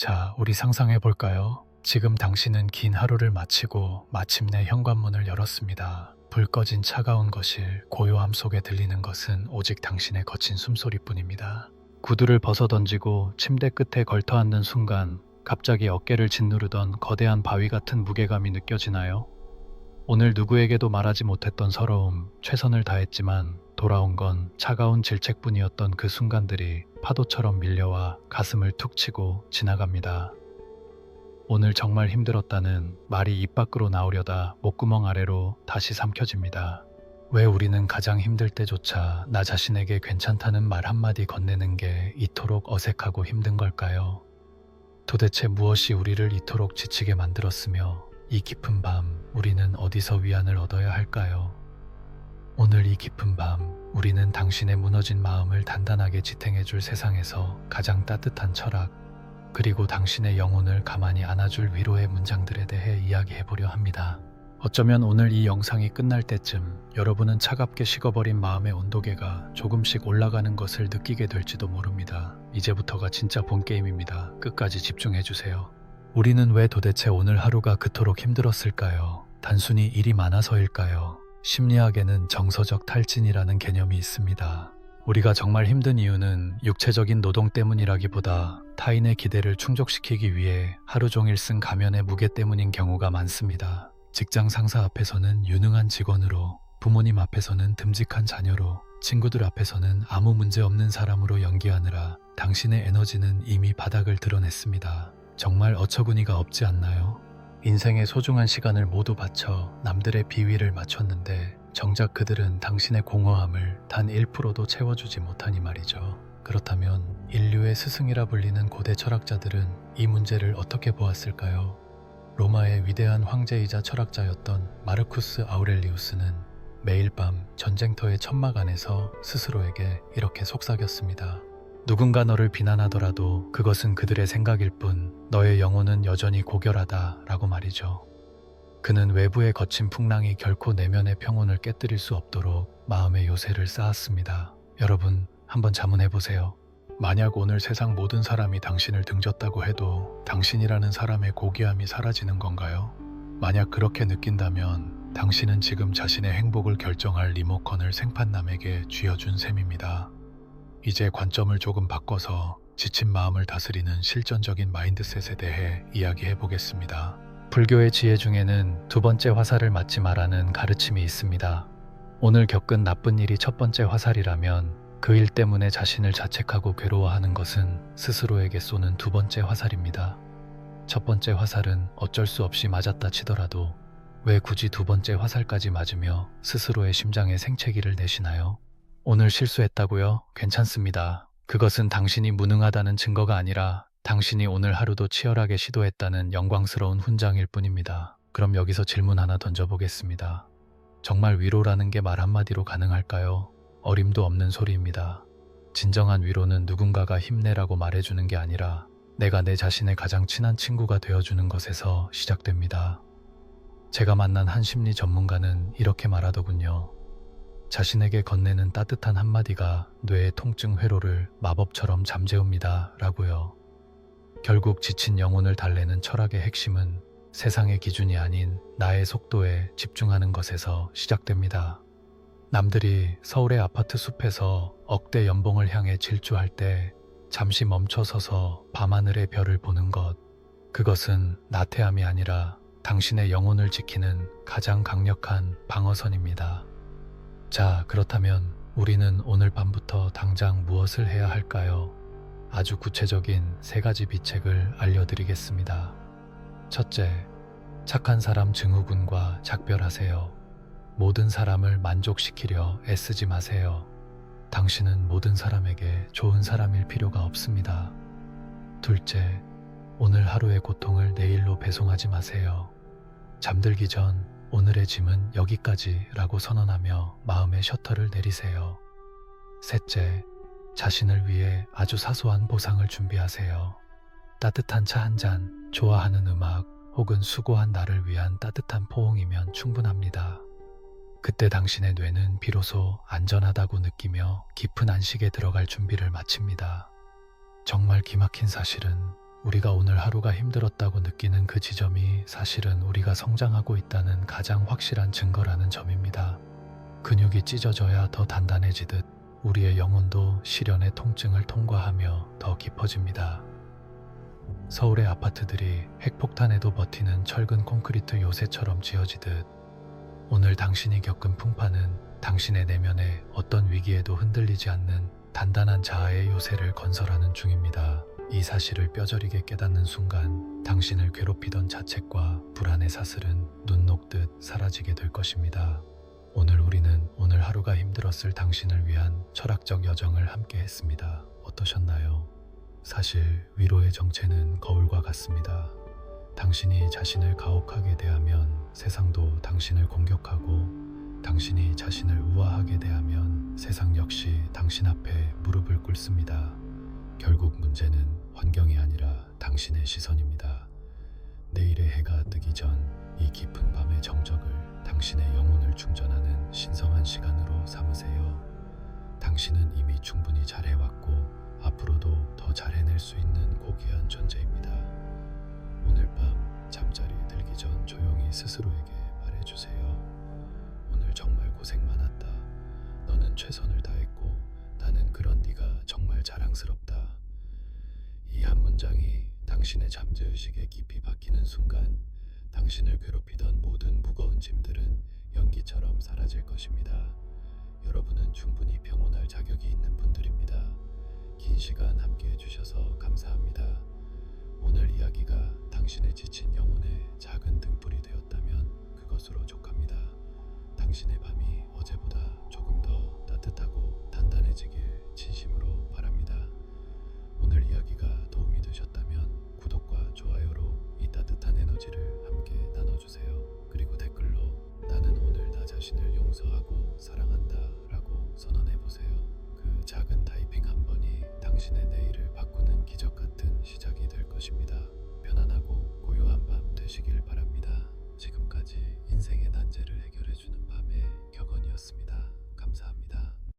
자, 우리 상상해 볼까요? 지금 당신은 긴 하루를 마치고 마침내 현관문을 열었습니다. 불 꺼진 차가운 거실, 고요함 속에 들리는 것은 오직 당신의 거친 숨소리뿐입니다. 구두를 벗어 던지고 침대 끝에 걸터 앉는 순간 갑자기 어깨를 짓누르던 거대한 바위 같은 무게감이 느껴지나요? 오늘 누구에게도 말하지 못했던 서러움, 최선을 다했지만 돌아온 건 차가운 질책뿐이었던 그 순간들이 파도처럼 밀려와 가슴을 툭 치고 지나갑니다. 오늘 정말 힘들었다는 말이 입 밖으로 나오려다 목구멍 아래로 다시 삼켜집니다. 왜 우리는 가장 힘들 때조차 나 자신에게 괜찮다는 말 한마디 건네는 게 이토록 어색하고 힘든 걸까요? 도대체 무엇이 우리를 이토록 지치게 만들었으며 이 깊은 밤 우리는 어디서 위안을 얻어야 할까요? 오늘 이 깊은 밤 우리는 당신의 무너진 마음을 단단하게 지탱해줄 세상에서 가장 따뜻한 철학 그리고 당신의 영혼을 가만히 안아줄 위로의 문장들에 대해 이야기해보려 합니다. 어쩌면 오늘 이 영상이 끝날 때쯤 여러분은 차갑게 식어버린 마음의 온도계가 조금씩 올라가는 것을 느끼게 될지도 모릅니다. 이제부터가 진짜 본 게임입니다. 끝까지 집중해주세요. 우리는 왜 도대체 오늘 하루가 그토록 힘들었을까요? 단순히 일이 많아서일까요? 심리학에는 정서적 탈진이라는 개념이 있습니다. 우리가 정말 힘든 이유는 육체적인 노동 때문이라기보다 타인의 기대를 충족시키기 위해 하루 종일 쓴 가면의 무게 때문인 경우가 많습니다. 직장 상사 앞에서는 유능한 직원으로, 부모님 앞에서는 듬직한 자녀로, 친구들 앞에서는 아무 문제 없는 사람으로 연기하느라 당신의 에너지는 이미 바닥을 드러냈습니다. 정말 어처구니가 없지 않나요? 인생의 소중한 시간을 모두 바쳐 남들의 비위를 맞췄는데 정작 그들은 당신의 공허함을 단 1%도 채워주지 못하니 말이죠. 그렇다면 인류의 스승이라 불리는 고대 철학자들은 이 문제를 어떻게 보았을까요? 로마의 위대한 황제이자 철학자였던 마르쿠스 아우렐리우스는 매일 밤 전쟁터의 천막 안에서 스스로에게 이렇게 속삭였습니다. 누군가 너를 비난하더라도 그것은 그들의 생각일 뿐 너의 영혼은 여전히 고결하다 라고 말이죠. 그는 외부의 거친 풍랑이 결코 내면의 평온을 깨뜨릴 수 없도록 마음의 요새를 쌓았습니다. 여러분, 한번 자문해 보세요. 만약 오늘 세상 모든 사람이 당신을 등졌다고 해도 당신이라는 사람의 고귀함이 사라지는 건가요? 만약 그렇게 느낀다면 당신은 지금 자신의 행복을 결정할 리모컨을 생판남에게 쥐어준 셈입니다. 이제 관점을 조금 바꿔서 지친 마음을 다스리는 실전적인 마인드셋에 대해 이야기해 보겠습니다. 불교의 지혜 중에는 두 번째 화살을 맞지 말라는 가르침이 있습니다. 오늘 겪은 나쁜 일이 첫 번째 화살이라면 그 일 때문에 자신을 자책하고 괴로워하는 것은 스스로에게 쏘는 두 번째 화살입니다. 첫 번째 화살은 어쩔 수 없이 맞았다 치더라도 왜 굳이 두 번째 화살까지 맞으며 스스로의 심장에 생채기를 내시나요? 오늘 실수했다고요? 괜찮습니다. 그것은 당신이 무능하다는 증거가 아니라 당신이 오늘 하루도 치열하게 시도했다는 영광스러운 훈장일 뿐입니다. 그럼 여기서 질문 하나 던져보겠습니다. 정말 위로라는 게 말 한마디로 가능할까요? 어림도 없는 소리입니다. 진정한 위로는 누군가가 힘내라고 말해주는 게 아니라 내가 내 자신의 가장 친한 친구가 되어주는 것에서 시작됩니다. 제가 만난 한 심리 전문가는 이렇게 말하더군요. 자신에게 건네는 따뜻한 한마디가 뇌의 통증 회로를 마법처럼 잠재웁니다. 라고요. 결국 지친 영혼을 달래는 철학의 핵심은 세상의 기준이 아닌 나의 속도에 집중하는 것에서 시작됩니다. 남들이 서울의 아파트 숲에서 억대 연봉을 향해 질주할 때 잠시 멈춰서서 밤하늘의 별을 보는 것, 그것은 나태함이 아니라 당신의 영혼을 지키는 가장 강력한 방어선입니다. 자, 그렇다면 우리는 오늘 밤부터 당장 무엇을 해야 할까요? 아주 구체적인 세 가지 비책을 알려드리겠습니다. 첫째, 착한 사람 증후군과 작별하세요. 모든 사람을 만족시키려 애쓰지 마세요. 당신은 모든 사람에게 좋은 사람일 필요가 없습니다. 둘째, 오늘 하루의 고통을 내일로 배송하지 마세요. 잠들기 전 오늘의 짐은 여기까지라고 선언하며 마음의 셔터를 내리세요. 셋째, 자신을 위해 아주 사소한 보상을 준비하세요. 따뜻한 차 한 잔, 좋아하는 음악, 혹은 수고한 나를 위한 따뜻한 포옹이면 충분합니다. 그때 당신의 뇌는 비로소 안전하다고 느끼며 깊은 안식에 들어갈 준비를 마칩니다. 정말 기막힌 사실은 우리가 오늘 하루가 힘들었다고 느끼는 그 지점이 사실은 우리가 성장하고 있다는 가장 확실한 증거라는 점입니다. 근육이 찢어져야 더 단단해지듯 우리의 영혼도 시련의 통증을 통과하며 더 깊어집니다. 서울의 아파트들이 핵폭탄에도 버티는 철근 콘크리트 요새처럼 지어지듯 오늘 당신이 겪은 풍파는 당신의 내면에 어떤 위기에도 흔들리지 않는 단단한 자아의 요새를 건설하는 중입니다. 이 사실을 뼈저리게 깨닫는 순간 당신을 괴롭히던 자책과 불안의 사슬은 눈 녹듯 사라지게 될 것입니다. 오늘 우리는 오늘 하루가 힘들었을 당신을 위한 철학적 여정을 함께 했습니다. 어떠셨나요? 사실 위로의 정체는 거울과 같습니다. 당신이 자신을 가혹하게 대하면 세상도 당신을 공격하고 당신이 자신을 우아하게 대하면 세상 역시 당신 앞에 무릎을 꿇습니다. 결국 문제는 환경이 아니라 당신의 시선입니다. 내일의 해가 뜨기 전 이 깊은 밤의 정적을 당신의 영혼을 충전하는 신성한 시간으로 삼으세요. 당신은 이미 충분히 잘해왔고 앞으로도 더 잘해낼 수 있는 고귀한 존재입니다. 오늘 밤 잠자리에 들기 전 조용히 스스로에게 말해주세요. 오늘 정말 고생 많았다. 너는 최선을 다했고 이한 문장이 당신의 잠재의식에 깊이 박히는 순간 당신을 괴롭히던 모든 무거운 짐들은 연기처럼 사라질 것입니다. 여러분은 충분히 평온할 자격이 있는 분들입니다. 긴 시간 함께 해주셔서 당신의 내일을 바꾸는 기적 같은 시작이 될 것입니다. 편안하고 고요한 밤 되시길 바랍니다. 지금까지 인생의 난제를 해결해주는 밤의 격언이었습니다. 감사합니다.